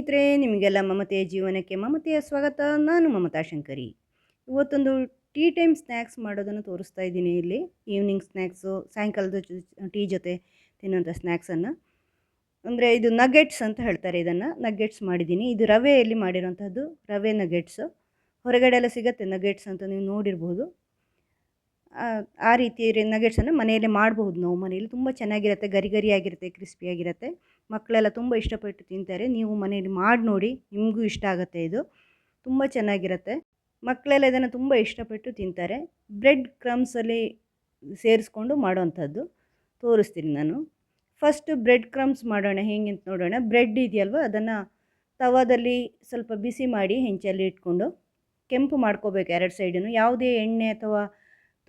ಸ್ನೇಹಿತರೆ, ನಿಮಗೆಲ್ಲ ಮಮತೆಯ ಜೀವನಕ್ಕೆ ಮಮತೆಯ ಸ್ವಾಗತ. ನಾನು ಮಮತಾ ಶಂಕರಿ. ಇವತ್ತೊಂದು ಟೀ ಟೈಮ್ ಸ್ನ್ಯಾಕ್ಸ್ ಮಾಡೋದನ್ನು ತೋರಿಸ್ತಾ ಇದ್ದೀನಿ ಇಲ್ಲಿ. ಈವ್ನಿಂಗ್ ಸ್ನ್ಯಾಕ್ಸು, ಸಾಯಂಕಾಲದ ಟೀ ಜೊತೆ ತಿನ್ನೋಂಥ ಸ್ನ್ಯಾಕ್ಸನ್ನು. ಅಂದರೆ ಇದು ನಗೆಟ್ಸ್ ಅಂತ ಹೇಳ್ತಾರೆ ಇದನ್ನು. ನಗೆಟ್ಸ್ ಮಾಡಿದ್ದೀನಿ. ಇದು ರವೆಯಲ್ಲಿ ಮಾಡಿರೋಂಥದ್ದು ರವೆ ನಗೆಟ್ಸು ಹೊರಗಡೆ ಎಲ್ಲ ಸಿಗುತ್ತೆ ನಗೆಟ್ಸ್ ಅಂತ ನೀವು ನೋಡಿರ್ಬೋದು. ಆ- ರೀತಿ ನಗೆಟ್ಸನ್ನು ಮನೆಯಲ್ಲೇ ಮಾಡಬಹುದು ನಾವು. ಮನೆಯಲ್ಲಿ ತುಂಬ ಚೆನ್ನಾಗಿರುತ್ತೆ, ಗರಿ ಗರಿಯಾಗಿರುತ್ತೆ ಕ್ರಿಸ್ಪಿಯಾಗಿರುತ್ತೆ ಮಕ್ಕಳೆಲ್ಲ ತುಂಬ ಇಷ್ಟಪಟ್ಟು ತಿಂತಾರೆ. ನೀವು ಮನೆಯಲ್ಲಿ ಮಾಡಿ ನೋಡಿ, ನಿಮಗೂ ಇಷ್ಟ ಆಗುತ್ತೆ ಇದು. ತುಂಬ ಚೆನ್ನಾಗಿರುತ್ತೆ. ಮಕ್ಕಳೆಲ್ಲ ಇದನ್ನು ತುಂಬ ಇಷ್ಟಪಟ್ಟು ತಿಂತಾರೆ. ಬ್ರೆಡ್ ಕ್ರಮ್ಸಲ್ಲಿ ಸೇರಿಸ್ಕೊಂಡು ಮಾಡೋವಂಥದ್ದು ತೋರಿಸ್ತೀನಿ ನಾನು. ಫಸ್ಟ್ ಬ್ರೆಡ್ ಕ್ರಮ್ಸ್ ಮಾಡೋಣ, ಹೇಗೆ ಅಂತ ನೋಡೋಣ. ಬ್ರೆಡ್ ಇದೆಯಲ್ವ? ಅದನ್ನು ತವಾದಲ್ಲಿ ಸ್ವಲ್ಪ ಬಿಸಿ ಮಾಡಿ ಹೆಂಚಲ್ಲಿ ಇಟ್ಕೊಂಡು ಕೆಂಪು ಮಾಡ್ಕೋಬೇಕು ಎರಡು ಸೈಡನ್ನು ಯಾವುದೇ ಎಣ್ಣೆ ಅಥವಾ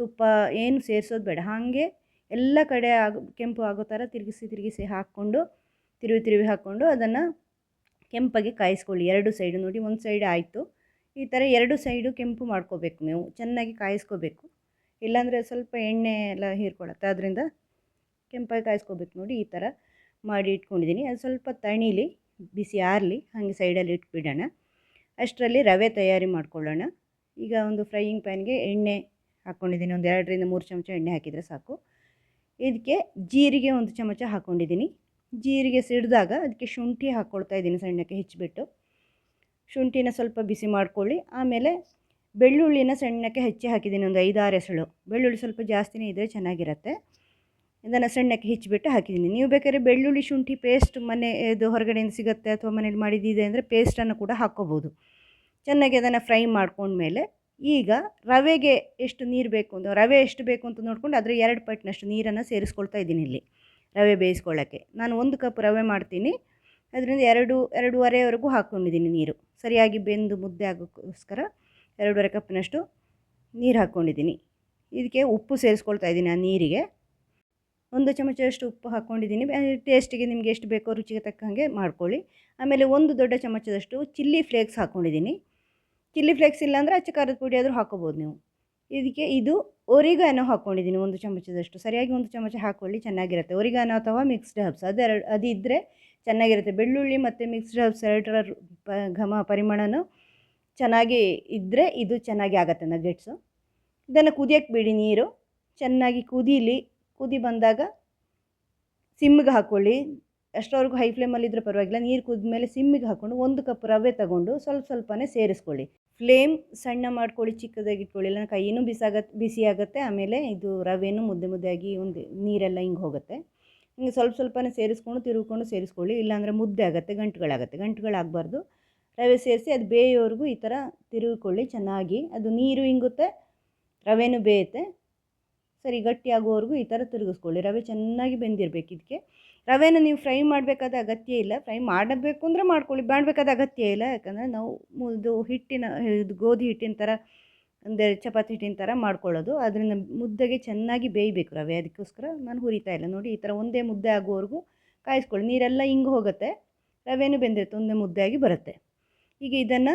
ತುಪ್ಪ ಏನು ಸೇರಿಸೋದು ಬೇಡ. ಹಾಗೆ ಎಲ್ಲ ಕಡೆ ಆಗೋ, ಕೆಂಪು ಆಗೋ ಥರ ತಿರುಗಿಸಿ ತಿರುಗಿಸಿ ಹಾಕ್ಕೊಂಡು, ತಿರುವಿ ತಿರುವಿ ಹಾಕ್ಕೊಂಡು ಅದನ್ನು ಕೆಂಪಾಗಿ ಕಾಯಿಸ್ಕೊಳ್ಳಿ. ಎರಡು ಸೈಡು ನೋಡಿ, ಒಂದು ಸೈಡ್ ಆಯಿತು. ಈ ಥರ ಎರಡು ಸೈಡು ಕೆಂಪು ಮಾಡ್ಕೋಬೇಕು ನೀವು. ಚೆನ್ನಾಗಿ ಕಾಯಿಸ್ಕೋಬೇಕು. ಇಲ್ಲಾಂದರೆ ಸ್ವಲ್ಪ ಎಣ್ಣೆ ಎಲ್ಲ ಹೀರ್ಕೊಳತ್ತೆ ಅದರಿಂದ ಕೆಂಪಾಗಿ ಕಾಯಿಸ್ಕೋಬೇಕು ನೋಡಿ, ಈ ಥರ ಮಾಡಿ ಇಟ್ಕೊಂಡಿದ್ದೀನಿ. ಅದು ಸ್ವಲ್ಪ ತಣಿಲಿ, ಬಿಸಿ ಆರಲಿ, ಹಾಗೆ ಸೈಡಲ್ಲಿ ಇಟ್ಬಿಡೋಣ. ಅಷ್ಟರಲ್ಲಿ ರವೆ ತಯಾರಿ ಮಾಡ್ಕೊಳ್ಳೋಣ. ಈಗ ಒಂದು ಫ್ರೈಯಿಂಗ್ ಪ್ಯಾನ್ಗೆ ಎಣ್ಣೆ ಹಾಕ್ಕೊಂಡಿದ್ದೀನಿ ಒಂದು ಎರಡರಿಂದ ಮೂರು ಚಮಚ ಎಣ್ಣೆ ಹಾಕಿದರೆ ಸಾಕು. ಇದಕ್ಕೆ ಜೀರಿಗೆ ಒಂದು ಚಮಚ ಹಾಕ್ಕೊಂಡಿದ್ದೀನಿ ಜೀರಿಗೆ ಸಿಡಿದಾಗ ಅದಕ್ಕೆ ಶುಂಠಿ ಹಾಕ್ಕೊಳ್ತಾ ಇದ್ದೀನಿ ಸಣ್ಣಕ್ಕೆ ಹೆಚ್ಚಿಬಿಟ್ಟು. ಶುಂಠಿನ ಸ್ವಲ್ಪ ಬಿಸಿ ಮಾಡ್ಕೊಳ್ಳಿ. ಆಮೇಲೆ ಬೆಳ್ಳುಳ್ಳಿನ ಸಣ್ಣಕ್ಕೆ ಹೆಚ್ಚಿ ಹಾಕಿದ್ದೀನಿ. ಒಂದು ಐದಾರು ಎಸಳು. ಬೆಳ್ಳುಳ್ಳಿ ಸ್ವಲ್ಪ ಜಾಸ್ತಿನೇ ಇದ್ದರೆ ಚೆನ್ನಾಗಿರುತ್ತೆ. ಇದನ್ನು ಸಣ್ಣಕ್ಕೆ ಹೆಚ್ಚಿಬಿಟ್ಟು ಹಾಕಿದ್ದೀನಿ. ನೀವು ಬೇಕಾದ್ರೆ ಬೆಳ್ಳುಳ್ಳಿ, ಶುಂಠಿ ಪೇಸ್ಟ್ ಮನೆ ಇದು ಹೊರಗಡೆಯಿಂದ ಸಿಗುತ್ತೆ ಅಥವಾ ಮನೇಲಿ ಮಾಡಿದ್ದಿದೆ ಅಂದರೆ ಪೇಸ್ಟನ್ನು ಕೂಡ ಹಾಕ್ಕೋಬೋದು ಚೆನ್ನಾಗಿ ಅದನ್ನು ಫ್ರೈ ಮಾಡ್ಕೊಂಡ್ಮೇಲೆ ಈಗ ರವೆಗೆ ಎಷ್ಟು ನೀರು ಬೇಕು ಅಂತ, ರವೆ ಎಷ್ಟು ಬೇಕು ಅಂತ ನೋಡ್ಕೊಂಡು ಅದರ ಎರಡು ಪಟ್ಟಿನಷ್ಟು ನೀರನ್ನು ಸೇರಿಸ್ಕೊಳ್ತಾ ಇದ್ದೀನಿ ಇಲ್ಲಿ, ರವೆ ಬೇಯಿಸ್ಕೊಳ್ಳೋಕ್ಕೆ. ನಾನು ಒಂದು ಕಪ್ ರವೆ ಮಾಡ್ತೀನಿ, ಅದರಿಂದ ಎರಡು, ಎರಡೂವರೆವರೆಗೂ ಹಾಕ್ಕೊಂಡಿದ್ದೀನಿ ನೀರು. ಸರಿಯಾಗಿ ಬೆಂದು ಮುದ್ದೆ ಆಗೋಕ್ಕೋಸ್ಕರ ಎರಡೂವರೆ ಕಪ್ಪಿನಷ್ಟು ನೀರು ಹಾಕ್ಕೊಂಡಿದ್ದೀನಿ. ಇದಕ್ಕೆ ಉಪ್ಪು ಸೇರಿಸ್ಕೊಳ್ತಾ ಇದ್ದೀನಿ ಆ ನೀರಿಗೆ. ಒಂದು ಚಮಚದಷ್ಟು ಉಪ್ಪು ಹಾಕ್ಕೊಂಡಿದ್ದೀನಿ ಟೇಸ್ಟಿಗೆ ನಿಮಗೆ ಎಷ್ಟು ಬೇಕೋ ರುಚಿಗೆ ತಕ್ಕಂಗೆ ಮಾಡ್ಕೊಳ್ಳಿ. ಆಮೇಲೆ ಒಂದು ದೊಡ್ಡ ಚಮಚದಷ್ಟು ಚಿಲ್ಲಿ ಫ್ಲೇಕ್ಸ್ ಹಾಕ್ಕೊಂಡಿದ್ದೀನಿ. ಚಿಲ್ಲಿ ಫ್ಲೇಕ್ಸ್ ಇಲ್ಲಾಂದರೆ ಅಚ್ಚ ಖಾರದ ಪುಡಿ ಆದರೂ ಹಾಕೋಬೋದು ನೀವು. ಇದಕ್ಕೆ ಇದು ಒರಿಗಾನೋ ಹಾಕ್ಕೊಂಡಿದ್ದೀನಿ ಒಂದು ಚಮಚದಷ್ಟು. ಸರಿಯಾಗಿ ಒಂದು ಚಮಚ ಹಾಕ್ಕೊಳ್ಳಿ ಚೆನ್ನಾಗಿರುತ್ತೆ. ಒರಿಗಾನೋ ಅಥವಾ ಮಿಕ್ಸ್ಡ್ ಹಬ್ಸ್ ಅದೆರಡು ಇದ್ದರೆ ಚೆನ್ನಾಗಿರುತ್ತೆ. ಬೆಳ್ಳುಳ್ಳಿ ಮತ್ತು ಮಿಕ್ಸ್ಡ್ ಹಬ್ಸ್ ಎರಡರ ಘಮ, ಪರಿಮಳನೂ ಚೆನ್ನಾಗಿ ಇದ್ದರೆ ಇದು ಚೆನ್ನಾಗಿ ಆಗುತ್ತೆ ನಗೆಟ್ಸು ಇದನ್ನು ಕುದಿಯೋಕ್ಕೆ ಬಿಡಿ ನೀರು. ಚೆನ್ನಾಗಿ ಕುದೀಲಿ, ಕುದಿ ಬಂದಾಗ ಸಿಮ್ಮಿಗೆ ಹಾಕ್ಕೊಳ್ಳಿ ಅಷ್ಟರವರೆಗೂ ಹೈ ಫ್ಲೇಮಲ್ಲಿದ್ದರೆ ಪರವಾಗಿಲ್ಲ. ನೀರು ಕುದ್ಮೇಲೆ ಸಿಮ್ಮಿಗೆ ಹಾಕ್ಕೊಂಡು ಒಂದು ಕಪ್ ರವೆ ತಗೊಂಡು ಸ್ವಲ್ಪ ಸ್ವಲ್ಪನೇ ಸೇರಿಸ್ಕೊಳ್ಳಿ. ಫ್ಲೇಮ್ ಸಣ್ಣ ಮಾಡ್ಕೊಳ್ಳಿ, ಚಿಕ್ಕದಾಗಿ ಇಟ್ಕೊಳ್ಳಿ. ಇಲ್ಲ ಕೈಯೂ ಬಿಸಾಗತ್ತೆ ಬಿಸಿ ಆಗುತ್ತೆ. ಆಮೇಲೆ ಇದು ರವೆನೂ ಮುದ್ದೆ ಮುದ್ದೆಯಾಗಿ ಒಂದು ನೀರೆಲ್ಲ ಹಿಂಗೆ ಹೋಗುತ್ತೆ. ಹಿಂಗೆ ಸ್ವಲ್ಪ ಸ್ವಲ್ಪನೇ ಸೇರಿಸ್ಕೊಂಡು, ತಿರುಗಿಕೊಂಡು ಸೇರಿಸ್ಕೊಳ್ಳಿ. ಇಲ್ಲಾಂದರೆ ಮುದ್ದೆ ಆಗುತ್ತೆ, ಗಂಟುಗಳಾಗುತ್ತೆ. ಗಂಟುಗಳಾಗಬಾರ್ದು. ರವೆ ಸೇರಿಸಿ ಅದು ಬೇಯೋವರೆಗೂ ಈ ಥರ ತಿರುಗಿಕೊಳ್ಳಿ ಚೆನ್ನಾಗಿ. ಅದು ನೀರು ಹಿಂಗುತ್ತೆ ರವೆನೂ ಬೇಯುತ್ತೆ. ಸರಿ ಗಟ್ಟಿಯಾಗೋವರೆಗೂ ಈ ಥರ ತಿರುಗಿಸ್ಕೊಳ್ಳಿ. ರವೆ ಚೆನ್ನಾಗಿ ಬೆಂದಿರಬೇಕು ಇದಕ್ಕೆ. ರವೆನ ನೀವು ಫ್ರೈ ಮಾಡಬೇಕಾದ ಅಗತ್ಯ ಇಲ್ಲ. ಫ್ರೈ ಮಾಡಬೇಕು ಅಂದರೆ ಮಾಡ್ಕೊಳ್ಳಿ. ಮಾಡಬೇಕಾದ ಅಗತ್ಯ ಇಲ್ಲ. ಯಾಕಂದರೆ ನಾವು ಮುದ್ದು ಹಿಟ್ಟಿನ, ಇದು ಗೋಧಿ ಹಿಟ್ಟಿನ ಥರ, ಅಂದರೆ ಚಪಾತಿ ಹಿಟ್ಟಿನ ಥರ ಮಾಡ್ಕೊಳ್ಳೋದು. ಅದರಿಂದ ಮುದ್ದೆಗೆ ಚೆನ್ನಾಗಿ ಬೇಯಬೇಕು ರವೆ. ಅದಕ್ಕೋಸ್ಕರ ನಾನು ಹುರಿತಾ ಇಲ್ಲ. ನೋಡಿ, ಈ ಥರ ಒಂದೇ ಮುದ್ದೆ ಆಗುವವರೆಗೂ ಕಾಯಿಸ್ಕೊಳ್ಳಿ. ನೀರೆಲ್ಲ ಹಿಂಗೆ ಹೋಗುತ್ತೆ. ರವೆನೂ ಬೆಂದಿರುತ್ತೆ. ಒಂದೇ ಮುದ್ದೆಯಾಗಿ ಬರುತ್ತೆ. ಈಗ ಇದನ್ನು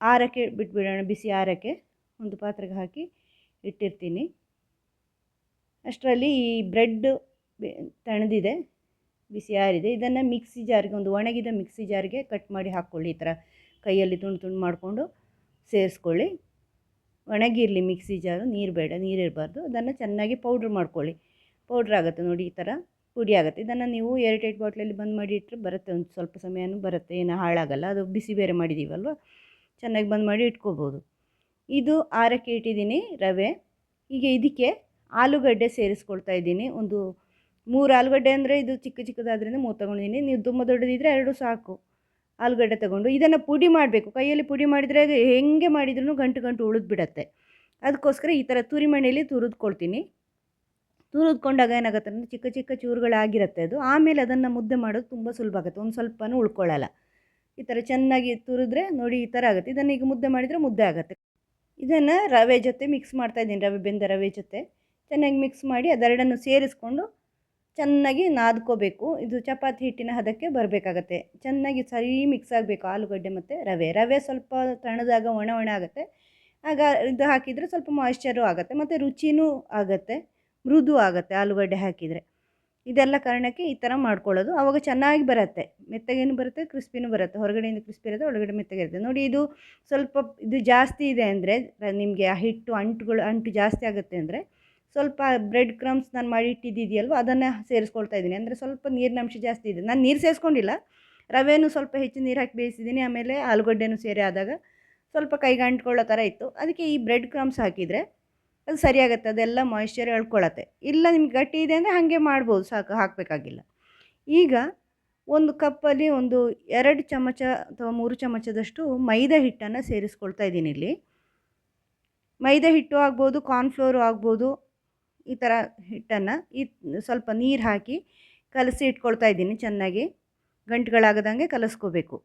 ಆರಕ್ಕೆ ಬಿಟ್ಬಿಡೋಣ. ಬಿಸಿ ಆರಕ್ಕೆ ಒಂದು ಪಾತ್ರೆಗೆ ಹಾಕಿ ಇಟ್ಟಿರ್ತೀನಿ. ಅಷ್ಟರಲ್ಲಿ ಈ ಬ್ರೆಡ್ ತಣದಿದೆ. ಬಿಸಿ ಆರಿದೆ. ಇದನ್ನು ಮಿಕ್ಸಿ ಜಾರ್ಗೆ ಒಂದು ಒಣಗಿದ ಮಿಕ್ಸಿ ಜಾರಿಗೆ ಕಟ್ ಮಾಡಿ ಹಾಕ್ಕೊಳ್ಳಿ ಈ ಥರ ಕೈಯಲ್ಲಿ ತುಂಡು ತುಂಡು ಮಾಡಿಕೊಂಡು ಸೇರಿಸ್ಕೊಳ್ಳಿ. ಒಣಗಿರಲಿ ಮಿಕ್ಸಿ ಜಾರು, ನೀರು ಬೇಡ ನೀರಿರಬಾರ್ದು ಅದನ್ನು ಚೆನ್ನಾಗಿ ಪೌಡ್ರ್ ಮಾಡ್ಕೊಳ್ಳಿ. ಪೌಡ್ರ್ ಆಗುತ್ತೆ ನೋಡಿ ಈ ಥರ ಪುಡಿ ಆಗುತ್ತೆ. ಇದನ್ನು ನೀವು ಏರ್ಟೈಟ್ ಬಾಟ್ಲಲ್ಲಿ ಬಂದ್ ಮಾಡಿ ಇಟ್ಟರೆ ಬರುತ್ತೆ. ಒಂದು ಸ್ವಲ್ಪ ಸಮಯನೂ ಬರುತ್ತೆ. ಏನು ಹಾಳಾಗಲ್ಲ. ಅದು ಬಿಸಿ ಬೇರೆ ಮಾಡಿದ್ದೀವಲ್ವ ಚೆನ್ನಾಗಿ ಬಂದ್ ಮಾಡಿ ಇಟ್ಕೋಬೋದು. ಇದು ಆರಕ್ಕೆ ಇಟ್ಟಿದ್ದೀನಿ ರವೆ. ಈಗ ಇದಕ್ಕೆ ಆಲೂಗಡ್ಡೆ ಸೇರಿಸ್ಕೊಳ್ತಾ ಇದ್ದೀನಿ. ಒಂದು ಮೂರು ಆಲೂಗಡ್ಡೆ ಅಂದರೆ ಇದು ಚಿಕ್ಕ ಚಿಕ್ಕದಾದ್ರಿಂದ ಮೂರು ತೊಗೊಂಡಿದ್ದೀನಿ ನೀವು ತುಂಬ ದೊಡ್ಡದಿದ್ದರೆ ಎರಡು ಸಾಕು ಆಲೂಗಡ್ಡೆ ತಗೊಂಡು. ಇದನ್ನು ಪುಡಿ ಮಾಡಬೇಕು. ಕೈಯಲ್ಲಿ ಪುಡಿ ಮಾಡಿದರೆ ಹೆಂಗೆ ಮಾಡಿದ್ರೂ ಗಂಟು ಗಂಟು ಉಳಿದ್ಬಿಡತ್ತೆ. ಅದಕ್ಕೋಸ್ಕರ ಈ ಥರ ತುರಿಮಣೆಯಲ್ಲಿ ತುರಿದ್ಕೊಳ್ತೀನಿ. ತುರಿದ್ಕೊಂಡಾಗ ಏನಾಗುತ್ತೆ ಅಂದರೆ ಚಿಕ್ಕ ಚಿಕ್ಕ ಚೂರುಗಳಾಗಿರುತ್ತೆ ಅದು. ಆಮೇಲೆ ಅದನ್ನು ಮುದ್ದೆ ಮಾಡೋದು ತುಂಬ ಸುಲಭ ಆಗುತ್ತೆ. ಒಂದು ಸ್ವಲ್ಪನೂ ಉಳ್ಕೊಳ್ಳಲ್ಲ. ಈ ಥರ ಚೆನ್ನಾಗಿ ತುರಿದ್ರೆ ನೋಡಿ ಈ ಥರ ಆಗುತ್ತೆ. ಇದನ್ನು ಈಗ ಮುದ್ದೆ ಮಾಡಿದರೆ ಮುದ್ದೆ ಆಗುತ್ತೆ. ಇದನ್ನು ರವೆ ಜೊತೆ ಮಿಕ್ಸ್ ಮಾಡ್ತಾ ಇದ್ದೀನಿ. ರವೆ ಬೆಂದ ರವೆ ಜೊತೆ. ಚೆನ್ನಾಗಿ ಮಿಕ್ಸ್ ಮಾಡಿ ಅದೆರಡನ್ನು ಸೇರಿಸ್ಕೊಂಡು ಚೆನ್ನಾಗಿ ನಾದ್ಕೋಬೇಕು. ಇದು ಚಪಾತಿ ಹಿಟ್ಟಿನ ಹದಕ್ಕೆ ಬರಬೇಕಾಗತ್ತೆ. ಚೆನ್ನಾಗಿ ಸರಿ ಮಿಕ್ಸ್ ಆಗಬೇಕು ಆಲೂಗಡ್ಡೆ ಮತ್ತು ರವೆ. ರವೆ ಸ್ವಲ್ಪ ತಣದಾಗ ಒಣ ಒಣ ಆಗುತ್ತೆ. ಆಗ ಇದು ಹಾಕಿದರೆ ಸ್ವಲ್ಪ ಮಾಯ್ಶ್ಚರು ಆಗುತ್ತೆ ಮತ್ತು ರುಚಿನೂ ಆಗುತ್ತೆ. ಮೃದು ಆಗುತ್ತೆ ಆಲೂಗಡ್ಡೆ ಹಾಕಿದರೆ. ಇದೆಲ್ಲ ಕಾರಣಕ್ಕೆ ಈ ಥರ ಮಾಡ್ಕೊಳ್ಳೋದು. ಆವಾಗ ಚೆನ್ನಾಗಿ ಬರುತ್ತೆ. ಮೆತ್ತಗೇನು ಬರುತ್ತೆ ಕ್ರಿಸ್ಪಿನೂ ಬರುತ್ತೆ. ಹೊರಗಡೆಯಿಂದ ಕ್ರಿಸ್ಪಿ ಇರುತ್ತೆ ಒಳಗಡೆ ಮೆತ್ತಗೆ ಇರುತ್ತೆ ನೋಡಿ ಇದು ಸ್ವಲ್ಪ ಇದು ಜಾಸ್ತಿ ಇದೆ ಅಂದರೆ, ನಿಮಗೆ ಆ ಹಿಟ್ಟು, ಅಂಟುಗಳು, ಅಂಟು ಜಾಸ್ತಿ ಆಗುತ್ತೆ ಅಂದರೆ ಸ್ವಲ್ಪ ಬ್ರೆಡ್ ಕ್ರಮ್ಸ್ ನಾನು ಮಾಡಿ ಇಟ್ಟಿದ್ದಿದೆಯಲ್ವ? ಅದನ್ನು ಸೇರಿಸ್ಕೊಳ್ತಾ ಇದ್ದೀನಿ. ಅಂದರೆ ಸ್ವಲ್ಪ ನೀರಿನ ಅಂಶ ಜಾಸ್ತಿ ಇದೆ. ನಾನು ನೀರು ಸೇರಿಸ್ಕೊಂಡಿಲ್ಲ. ರವೆನೂ ಸ್ವಲ್ಪ ಹೆಚ್ಚು ನೀರು ಹಾಕಿ ಬೇಯಿಸಿದ್ದೀನಿ. ಆಮೇಲೆ ಆಲೂಗಡ್ಡೆನೂ ಸೇರಿ ಆದಾಗ ಸ್ವಲ್ಪ ಕೈಗೆ ಥರ ಇತ್ತು. ಅದಕ್ಕೆ ಈ ಬ್ರೆಡ್ ಕ್ರಮ್ಸ್ ಹಾಕಿದರೆ ಅದು ಸರಿಯಾಗುತ್ತೆ. ಅದೆಲ್ಲ ಮಾಯಿಶ್ಚರ್ ಎಳ್ಕೊಳತ್ತೆ. ಇಲ್ಲ ನಿಮ್ಗೆ ಗಟ್ಟಿ ಇದೆ ಅಂದರೆ ಹಾಗೆ ಮಾಡ್ಬೋದು. ಸಾಕು, ಹಾಕಬೇಕಾಗಿಲ್ಲ. ಈಗ ಒಂದು ಕಪ್ಪಲ್ಲಿ ಒಂದು ಎರಡು ಚಮಚ ಅಥವಾ ಮೂರು ಚಮಚದಷ್ಟು ಮೈದಾ ಹಿಟ್ಟನ್ನು ಸೇರಿಸ್ಕೊಳ್ತಾ ಇದ್ದೀನಿ ಇಲ್ಲಿ. ಮೈದಾ ಹಿಟ್ಟು ಆಗ್ಬೋದು ಕಾರ್ನ್ಫ್ಲೋರು ಆಗ್ಬೋದು ಈ ಥರ ಹಿಟ್ಟನ್ನು ಈ ಸ್ವಲ್ಪ ನೀರು ಹಾಕಿ ಕಲಸಿ ಇಟ್ಕೊಳ್ತಾ ಇದ್ದೀನಿ ಚೆನ್ನಾಗಿ. ಗಂಟುಗಳಾಗದಂಗೆ ಕಲಸ್ಕೋಬೇಕು.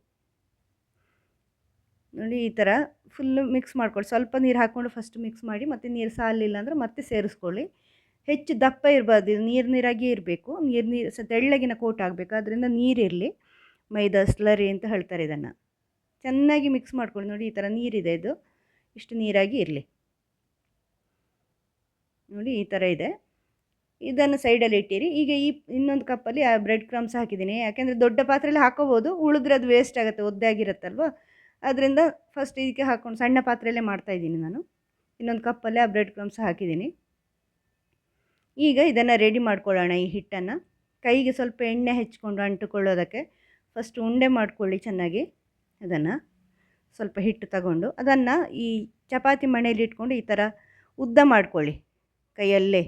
ನೋಡಿ ಈ ಥರ ಫುಲ್ಲು ಮಿಕ್ಸ್ ಮಾಡ್ಕೊಳ್ಳಿ ಸ್ವಲ್ಪ ನೀರು ಹಾಕ್ಕೊಂಡು ಫಸ್ಟ್ ಮಿಕ್ಸ್ ಮಾಡಿ ಮತ್ತು ನೀರು ಸಾಲಿಲ್ಲ ಅಂದರೆ ಮತ್ತೆ ಸೇರಿಸ್ಕೊಳ್ಳಿ. ಹೆಚ್ಚು ದಪ್ಪ ಇರಬಾರ್ದು. ಇದು ನೀರು ನೀರಾಗಿ ಇರಬೇಕು. ನೀರು ನೀರು ಸ ತೆಳ್ಳಗಿನ ಕೋಟ್ ಆಗಬೇಕು ಅದರಿಂದ ನೀರಿರಲಿ ಮೈದಾ ಸ್ಲರಿ ಅಂತ ಹೇಳ್ತಾರೆ ಇದನ್ನು. ಚೆನ್ನಾಗಿ ಮಿಕ್ಸ್ ಮಾಡ್ಕೊಳ್ಳಿ ನೋಡಿ ಈ ಥರ ನೀರಿದೆ ಇದು. ಇಷ್ಟು ನೀರಾಗಿ ಇರಲಿ. ನೋಡಿ ಈ ಥರ ಇದೆ. ಇದನ್ನು ಸೈಡಲ್ಲಿ ಇಟ್ಟಿರಿ. ಈಗ ಈ ಇನ್ನೊಂದು ಕಪ್ಪಲ್ಲಿ ಆ ಬ್ರೆಡ್ ಕ್ರಮ್ಸ್ ಹಾಕಿದ್ದೀನಿ. ಯಾಕೆಂದರೆ ದೊಡ್ಡ ಪಾತ್ರೆಯಲ್ಲಿ ಹಾಕೋಬೋದು. ಉಳಿದ್ರೆ ಅದು ವೇಸ್ಟ್ ಆಗುತ್ತೆ, ಒದ್ದೆ ಆಗಿರುತ್ತಲ್ವ? ಅದರಿಂದ ಫಸ್ಟ್ ಇದಕ್ಕೆ ಹಾಕ್ಕೊಂಡು ಸಣ್ಣ ಪಾತ್ರೆಯಲ್ಲೇ ಮಾಡ್ತಾಯಿದ್ದೀನಿ ನಾನು. ಇನ್ನೊಂದು ಕಪ್ಪಲ್ಲಿ ಆ ಬ್ರೆಡ್ ಕ್ರಮ್ಸ್ ಹಾಕಿದ್ದೀನಿ. ಈಗ ಇದನ್ನು ರೆಡಿ ಮಾಡ್ಕೊಳ್ಳೋಣ ಈ ಹಿಟ್ಟನ್ನು. ಕೈಗೆ ಸ್ವಲ್ಪ ಎಣ್ಣೆ ಹೆಚ್ಕೊಂಡು ಅಂಟುಕೊಳ್ಳೋದಕ್ಕೆ ಫಸ್ಟ್ ಉಂಡೆ ಮಾಡ್ಕೊಳ್ಳಿ ಚೆನ್ನಾಗಿ. ಅದನ್ನು ಸ್ವಲ್ಪ ಹಿಟ್ಟು ತಗೊಂಡು ಅದನ್ನು ಈ ಚಪಾತಿ ಮಣೆಯಲ್ಲಿ ಇಟ್ಕೊಂಡು ಈ ಥರ ಉದ್ದ ಮಾಡ್ಕೊಳ್ಳಿ. ಕೈಯಲ್ಲೇ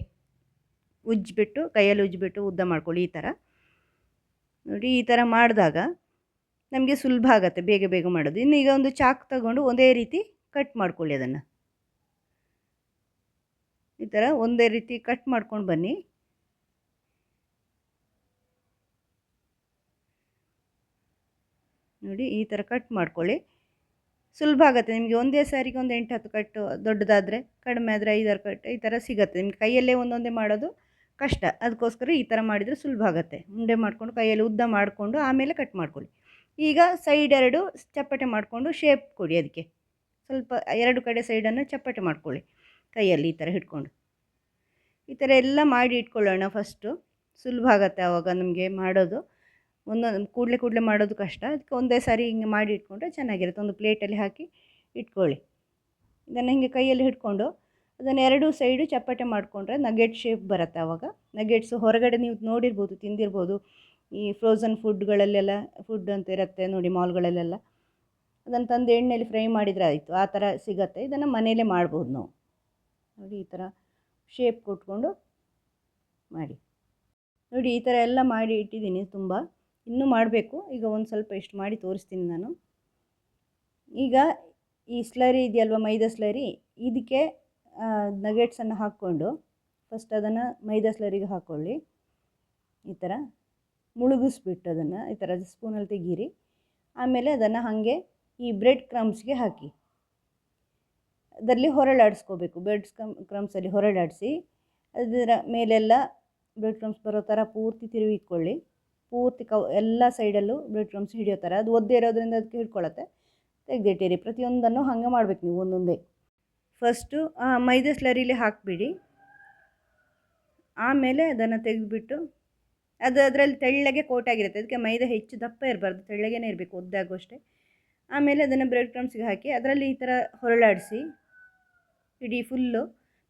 ಉಜ್ಜಿಬಿಟ್ಟು, ಕೈಯಲ್ಲಿ ಉಜ್ಜಿಬಿಟ್ಟು ಉದ್ದ ಮಾಡ್ಕೊಳ್ಳಿ ಈ ಥರ. ನೋಡಿ ಈ ಥರ ಮಾಡಿದಾಗ ನಮಗೆ ಸುಲಭ ಆಗುತ್ತೆ ಬೇಗ ಬೇಗ ಮಾಡೋದು. ಇನ್ನು ಈಗ ಒಂದು ಚಾಕ್ ತಗೊಂಡು ಒಂದೇ ರೀತಿ ಕಟ್ ಮಾಡ್ಕೊಳ್ಳಿ ಅದನ್ನು. ಈ ಥರ ಒಂದೇ ರೀತಿ ಕಟ್ ಮಾಡ್ಕೊಂಡು ಬನ್ನಿ. ನೋಡಿ ಈ ಥರ ಕಟ್ ಮಾಡ್ಕೊಳ್ಳಿ. ಸುಲಭ ಆಗುತ್ತೆ. ನಿಮಗೆ ಒಂದೇ ಸಾರಿಗೆ ಒಂದು ಎಂಟು, ಹತ್ತು ಕಟ್ಟು ದೊಡ್ಡದಾದರೆ ಕಡಿಮೆ ಆದರೆ ಐದಾರು ಕಟ್ಟು ಈ ಥರ ಸಿಗುತ್ತೆ. ನಿಮ್ಗೆ ಕೈಯಲ್ಲೇ ಒಂದೊಂದೇ ಮಾಡೋದು ಕಷ್ಟ. ಅದಕ್ಕೋಸ್ಕರ ಈ ಥರ ಮಾಡಿದರೆ ಸುಲಭ ಆಗುತ್ತೆ. ಉಂಡೆ ಮಾಡಿಕೊಂಡು ಕೈಯಲ್ಲಿ ಉದ್ದ ಮಾಡಿಕೊಂಡು ಆಮೇಲೆ ಕಟ್ ಮಾಡ್ಕೊಳ್ಳಿ. ಈಗ ಸೈಡ್ ಎರಡು ಚಪ್ಪಟೆ ಮಾಡಿಕೊಂಡು ಶೇಪ್ ಕೊಡಿ ಅದಕ್ಕೆ. ಸ್ವಲ್ಪ ಎರಡು ಕಡೆ ಸೈಡನ್ನು ಚಪ್ಪಟೆ ಮಾಡ್ಕೊಳ್ಳಿ ಕೈಯಲ್ಲಿ ಈ ಥರ ಹಿಡ್ಕೊಂಡು. ಈ ಥರ ಎಲ್ಲ ಮಾಡಿ ಇಟ್ಕೊಳ್ಳೋಣ ಫಸ್ಟು ಸುಲಭ ಆಗುತ್ತೆ ಆವಾಗ ನಮಗೆ ಮಾಡೋದು. ಒಂದೊಂದು ಕೂಡಲೇ ಕೂಡಲೇ ಮಾಡೋದು ಕಷ್ಟ. ಅದಕ್ಕೆ ಒಂದೇ ಸಾರಿ ಹಿಂಗೆ ಮಾಡಿ ಇಟ್ಕೊಂಡ್ರೆ ಚೆನ್ನಾಗಿರುತ್ತೆ. ಒಂದು ಪ್ಲೇಟಲ್ಲಿ ಹಾಕಿ ಇಟ್ಕೊಳ್ಳಿ. ಇದನ್ನು ಹಿಂಗೆ ಕೈಯಲ್ಲಿ ಹಿಡ್ಕೊಂಡು ಅದನ್ನು ಎರಡೂ ಸೈಡು ಚಪ್ಪಟೆ ಮಾಡಿಕೊಂಡ್ರೆ ನಗೆಟ್ ಶೇಪ್ ಬರುತ್ತೆ ಆವಾಗ ನಗೆಟ್ಸು ಹೊರಗಡೆ ನೀವು ನೋಡಿರ್ಬೋದು, ತಿಂದಿರ್ಬೋದು. ಈ ಫ್ರೋಝನ್ ಫುಡ್ಗಳಲ್ಲೆಲ್ಲ ಫುಡ್ ಅಂತ ಇರುತ್ತೆ ನೋಡಿ ಮಾಲ್ಗಳಲ್ಲೆಲ್ಲ ಅದನ್ನು ತಂದು ಎಣ್ಣೆಯಲ್ಲಿ ಫ್ರೈ ಮಾಡಿದರೆ ಆಯಿತು. ಆ ಥರ ಸಿಗತ್ತೆ. ಇದನ್ನು ಮನೆಯಲ್ಲೇ ಮಾಡ್ಬೋದು ನಾವು. ನೋಡಿ ಈ ಥರ ಶೇಪ್ ಕೊಟ್ಕೊಂಡು ಮಾಡಿ. ನೋಡಿ ಈ ಥರ ಎಲ್ಲ ಮಾಡಿ ಇಟ್ಟಿದ್ದೀನಿ ತುಂಬ. ಇನ್ನೂ ಮಾಡಬೇಕು. ಈಗ ಒಂದು ಸ್ವಲ್ಪ ಇಷ್ಟು ಮಾಡಿ ತೋರಿಸ್ತೀನಿ ನಾನು. ಈಗ ಈ ಸ್ಲರಿ ಇದೆಯಲ್ವ ಮೈದಾ ಸ್ಲರಿ ಇದಕ್ಕೆ ನಗೆಟ್ಸನ್ನು ಹಾಕ್ಕೊಂಡು ಫಸ್ಟ್ ಅದನ್ನು ಮೈದಾ ಸ್ಲರಿಗೆ ಹಾಕ್ಕೊಳ್ಳಿ ಈ ಥರ ಮುಳುಗಿಸ್ಬಿಟ್ಟು ಅದನ್ನು ಈ ಥರ ಸ್ಪೂನಲ್ಲಿ ತೆಗೀರಿ. ಆಮೇಲೆ ಅದನ್ನು ಹಾಗೆ ಈ ಬ್ರೆಡ್ ಕ್ರಮ್ಸ್ಗೆ ಹಾಕಿ. ಅದರಲ್ಲಿ ಹೊರಳಾಡಿಸ್ಕೋಬೇಕು. ಬ್ರೆಡ್ ಕ್ರಮ್ ಕ್ರಮ್ಸಲ್ಲಿ ಹೊರಳಾಡಿಸಿ, ಅದರ ಮೇಲೆಲ್ಲ ಬ್ರೆಡ್ ಕ್ರಮ್ಸ್ ಬರೋ ಥರ ಪೂರ್ತಿ ತಿರುವಿಟ್ಕೊಳ್ಳಿ ಪೂರ್ತಿ ಕವ್, ಎಲ್ಲ ಸೈಡಲ್ಲೂ ಬ್ರೆಡ್ ಕ್ರಮ್ಸ್ ಹಿಡಿಯೋ ಥರ ಅದು ಒದ್ದೆ ಇರೋದ್ರಿಂದ ಅದಕ್ಕೆ ಹಿಡ್ಕೊಳತ್ತೆ ತೆಗೆದಿಟ್ಟಿರಿ. ಪ್ರತಿಯೊಂದನ್ನು ಹಾಗೆ ಮಾಡ್ಬೇಕು ನೀವು ಒಂದೊಂದೇ. ಫಸ್ಟು ಮೈದಾ ಸ್ಲರಿಲಿ ಹಾಕಿಬಿಡಿ. ಆಮೇಲೆ ಅದನ್ನು ತೆಗೆದುಬಿಟ್ಟು, ಅದು ಅದರಲ್ಲಿ ತೆಳ್ಳಗೆ ಕೋಟಾಗಿರುತ್ತೆ. ಅದಕ್ಕೆ ಮೈದಾ ಹೆಚ್ಚು ದಪ್ಪ ಇರಬಾರ್ದು. ತೆಳ್ಳಗೇನೆ ಇರಬೇಕು, ಒದ್ದಾಗುವಷ್ಟೇ. ಆಮೇಲೆ ಅದನ್ನು ಬ್ರೆಡ್ ಕ್ರಮ್ಸ್ಗೆ ಹಾಕಿ, ಅದರಲ್ಲಿ ಈ ಥರ ಹೊರಳಾಡಿಸಿ, ಇಡೀ ಫುಲ್ಲು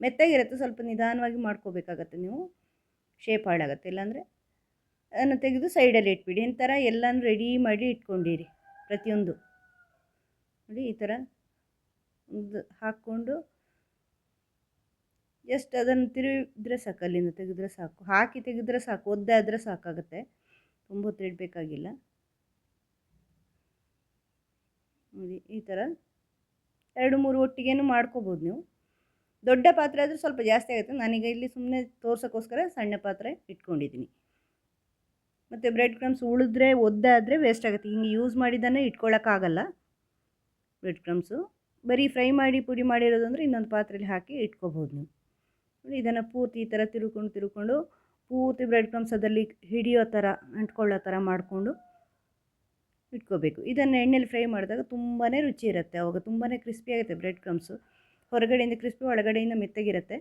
ಮೆತ್ತಾಗಿರುತ್ತೆ. ಸ್ವಲ್ಪ ನಿಧಾನವಾಗಿ ಮಾಡ್ಕೋಬೇಕಾಗತ್ತೆ ನೀವು. ಶೇಪ್ ಹಾಳಾಗತ್ತೆ. ಇಲ್ಲಾಂದರೆ ಅದನ್ನು ತೆಗೆದು ಸೈಡಲ್ಲಿ ಇಟ್ಬಿಡಿ. ಈ ಥರ ಎಲ್ಲನೂ ರೆಡಿ ಮಾಡಿ ಇಟ್ಕೊಂಡಿರಿ ಪ್ರತಿಯೊಂದು. ನೋಡಿ ಈ ಥರ ಒಂದು ಹಾಕ್ಕೊಂಡು ಜಸ್ಟ್ ಅದನ್ನು ತಿರುಗಿದ್ರೆ ಸಾಕು, ಅಲ್ಲಿಂದ ತೆಗೆದ್ರೆ ಸಾಕು. ಹಾಕಿ ತೆಗೆದ್ರೆ ಸಾಕು ಒದ್ದಾದರೆ ಸಾಕಾಗುತ್ತೆ. ತುಂಬ ಹೊತ್ತು ಇಡಬೇಕಾಗಿಲ್ಲ. ನೋಡಿ ಈ ಥರ ಎರಡು ಮೂರು ಒಟ್ಟಿಗೇನು ಮಾಡ್ಕೋಬೋದು ನೀವು. ದೊಡ್ಡ ಪಾತ್ರೆ ಆದರೂ ಸ್ವಲ್ಪ ಜಾಸ್ತಿ ಆಗುತ್ತೆ. ನಾನೀಗ ಇಲ್ಲಿ ಸುಮ್ಮನೆ ತೋರ್ಸೋಕ್ಕೋಸ್ಕರ ಸಣ್ಣ ಪಾತ್ರೆ ಇಟ್ಕೊಂಡಿದ್ದೀನಿ ಮತ್ತು ಬ್ರೆಡ್ ಕ್ರಮ್ಸ್ ಉಳಿದ್ರೆ ಒದ್ದಾದರೆ ವೇಸ್ಟ್ ಆಗುತ್ತೆ. ಹಿಂಗೆ ಯೂಸ್ ಮಾಡಿದ್ದಾನೆ ಇಟ್ಕೊಳ್ಳೋಕ್ಕಾಗಲ್ಲ ಬ್ರೆಡ್ ಕ್ರಮ್ಸು ಬರೀ ಫ್ರೈ ಮಾಡಿ, ಪುಡಿ ಮಾಡಿರೋದು ಅಂದರೆ ಇನ್ನೊಂದು ಪಾತ್ರೆಯಲ್ಲಿ ಹಾಕಿ ಇಟ್ಕೋಬೋದು ನೀವು. ಇದನ್ನು ಪೂರ್ತಿ ಈ ಥರ ತಿರುಕೊಂಡು ತಿರುಕೊಂಡು ಪೂರ್ತಿ ಬ್ರೆಡ್ ಕ್ರಮ್ಸ್ ಅದರಲ್ಲಿ ಹಿಡಿಯೋ ಥರ ಅಂಟ್ಕೊಳ್ಳೋ ಥರ ಮಾಡಿಕೊಂಡು ಇಟ್ಕೋಬೇಕು. ಇದನ್ನು ಎಣ್ಣೆಲಿ ಫ್ರೈ ಮಾಡಿದಾಗ ತುಂಬಾ ರುಚಿ ಇರುತ್ತೆ. ಅವಾಗ ತುಂಬಾ ಕ್ರಿಸ್ಪಿ ಆಗುತ್ತೆ ಬ್ರೆಡ್ ಕ್ರಮ್ಸು ಹೊರಗಡೆಯಿಂದ ಕ್ರಿಸ್ಪಿ ಒಳಗಡೆಯಿಂದ ಮೆತ್ತಗಿರುತ್ತೆ.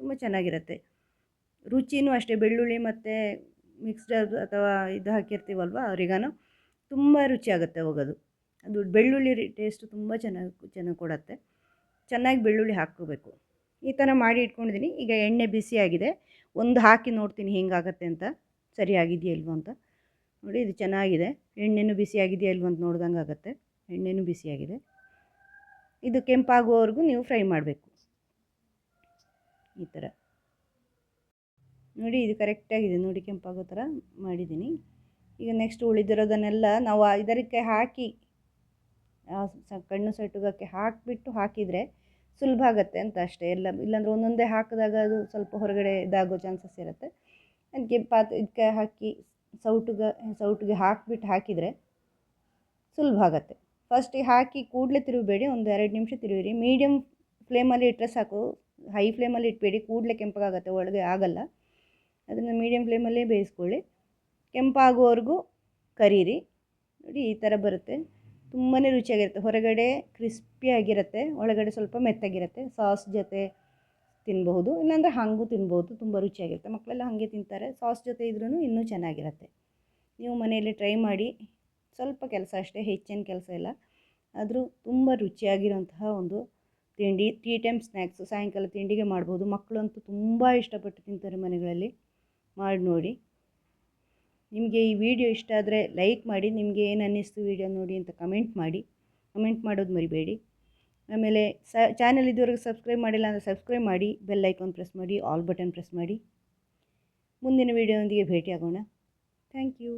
ತುಂಬ ಚೆನ್ನಾಗಿರುತ್ತೆ. ರುಚಿನೂ ಅಷ್ಟೇ, ಬೆಳ್ಳುಳ್ಳಿ ಮತ್ತು ಮಿಕ್ಸ್ಡ್ ಅಥವಾ ಇದು ಹಾಕಿರ್ತೀವಲ್ವ ಅವರಿಗಾನು ತುಂಬ ರುಚಿಯಾಗುತ್ತೆ ಹೋಗೋದು. ಅದು ಬೆಳ್ಳುಳ್ಳಿ ಟೇಸ್ಟ್ ತುಂಬ ಚೆನ್ನಾಗಿ ಚೆನ್ನಾಗಿ ಕೊಡುತ್ತೆ. ಚೆನ್ನಾಗಿ ಬೆಳ್ಳುಳ್ಳಿ ಹಾಕ್ಕೋಬೇಕು. ಈ ಥರ ಮಾಡಿ ಇಟ್ಕೊಂಡಿದ್ದೀನಿ ಈಗ ಎಣ್ಣೆ ಬಿಸಿಯಾಗಿದೆ ಒಂದು ಹಾಕಿ ನೋಡ್ತೀನಿ ಹೆಂಗಾಗತ್ತೆ ಅಂತ. ಸರಿಯಾಗಿದೆಯಾ ಇಲ್ವೋ ಅಂತ. ನೋಡಿ ಇದು ಚೆನ್ನಾಗಿದೆ. ಎಣ್ಣೆನೂ ಬಿಸಿಯಾಗಿದೆಯಾ ಇಲ್ವೋ ಅಂತ ನೋಡ್ದಂಗೆ ಆಗುತ್ತೆ. ಎಣ್ಣೆನೂ ಬಿಸಿಯಾಗಿದೆ ಇದು ಕೆಂಪಾಗುವವರೆಗೂ ನೀವು ಫ್ರೈ ಮಾಡಬೇಕು. ಈ ಥರ ನೋಡಿ ಇದು ಕರೆಕ್ಟಾಗಿದೆ ನೋಡಿ ಕೆಂಪಾಗೋ ಥರ ಮಾಡಿದ್ದೀನಿ. ಈಗ ನೆಕ್ಸ್ಟ್ ಉಳಿದಿರೋದನ್ನೆಲ್ಲ ನಾವು ಇದಕ್ಕೆ ಹಾಕಿ ಕಣ್ಣು ಸೆಟುಗಕ್ಕೆ ಹಾಕಿಬಿಟ್ಟು ಹಾಕಿದರೆ ಸುಲಭ ಆಗುತ್ತೆ ಅಂತ ಅಷ್ಟೇ. ಎಲ್ಲ, ಇಲ್ಲಾಂದ್ರೆ ಒಂದೊಂದೇ ಹಾಕಿದಾಗ ಅದು ಸ್ವಲ್ಪ ಹೊರಗಡೆ ಇದಾಗೋ ಚಾನ್ಸಸ್ ಇರುತ್ತೆ. ಅದಕ್ಕೆ ಪಾತ್ ಇದಕ್ಕೆ ಹಾಕಿ ಸೌಟುಗೆ, ಸೌಟಿಗೆ ಹಾಕಿಬಿಟ್ಟು ಹಾಕಿದರೆ ಸುಲಭ ಆಗುತ್ತೆ. ಫಸ್ಟಿಗೆ ಹಾಕಿ ಕೂಡಲೇ ತಿರುಗಬೇಡಿ, ಒಂದು ಎರಡು ನಿಮಿಷ ತಿರುವಿರಿ ಮೀಡಿಯಮ್ ಫ್ಲೇಮಲ್ಲಿ ಇಟ್ಟರೆ ಸಾಕು. ಹೈ ಫ್ಲೇಮಲ್ಲಿ ಇಟ್ಬೇಡಿ, ಕೂಡಲೇ ಕೆಂಪಗಾಗತ್ತೆ ಒಳಗೆ ಆಗಲ್ಲ. ಅದನ್ನು ಮೀಡಿಯಮ್ ಫ್ಲೇಮಲ್ಲೇ ಬೇಯಿಸ್ಕೊಳ್ಳಿ. ಕೆಂಪಾಗುವವರೆಗೂ ಕರೀರಿ. ನೋಡಿ ಈ ಥರ ಬರುತ್ತೆ. ತುಂಬಾ ರುಚಿಯಾಗಿರುತ್ತೆ. ಹೊರಗಡೆ ಕ್ರಿಸ್ಪಿಯಾಗಿರುತ್ತೆ ಒಳಗಡೆ ಸ್ವಲ್ಪ ಮೆತ್ತಗಿರುತ್ತೆ. ಸಾಸ್ ಜೊತೆ ತಿನ್ಬಹುದು, ಇಲ್ಲಾಂದರೆ ಹಾಗೂ ತಿನ್ಬೋದು ತುಂಬ ರುಚಿಯಾಗಿರುತ್ತೆ. ಮಕ್ಕಳೆಲ್ಲ ಹಾಗೆ ತಿಂತಾರೆ. ಸಾಸ್ ಜೊತೆ ಇದ್ರೂ ಇನ್ನೂ ಚೆನ್ನಾಗಿರುತ್ತೆ. ನೀವು ಮನೆಯಲ್ಲಿ ಟ್ರೈ ಮಾಡಿ, ಸ್ವಲ್ಪ ಕೆಲಸ ಅಷ್ಟೇ, ಹೆಚ್ಚಿನ ಕೆಲಸ ಇಲ್ಲ. ಆದರೂ ತುಂಬ ರುಚಿಯಾಗಿರುವಂತಹ ಒಂದು ತಿಂಡಿ ಟೀ ಟೈಮ್ ಸ್ನ್ಯಾಕ್ಸು ಸಾಯಂಕಾಲ ತಿಂಡಿಗೆ ಮಾಡ್ಬೋದು. ಮಕ್ಕಳಂತೂ ತುಂಬ ಇಷ್ಟಪಟ್ಟು ತಿಂತಾರೆ ಮನೆಗಳಲ್ಲಿ. ಮಾಡಿ ನೋಡಿ. ನಿಮಗೆ ಈ ವಿಡಿಯೋ ಇಷ್ಟ ಆದರೆ ಲೈಕ್ ಮಾಡಿ, ನಿಮಗೆ ಏನು ಅನ್ನಿಸ್ತು ವಿಡಿಯೋ ನೋಡಿ ಅಂತ ಕಮೆಂಟ್ ಮಾಡಿ. ಕಮೆಂಟ್ ಮಾಡೋದು ಮರಿಬೇಡಿ. ಆಮೇಲೆ ಸ ಚಾನಲ್ ಇದುವರೆಗೂ ಸಬ್ಸ್ಕ್ರೈಬ್ ಮಾಡಿಲ್ಲ ಅಂದರೆ ಸಬ್ಸ್ಕ್ರೈಬ್ ಮಾಡಿ ಬೆಲ್ ಐಕಾನ್ ಪ್ರೆಸ್ ಮಾಡಿ ಆಲ್ ಬಟನ್ ಪ್ರೆಸ್ ಮಾಡಿ. ಮುಂದಿನ ವಿಡಿಯೋದೊಂದಿಗೆ ಭೇಟಿಯಾಗೋಣ. Thank you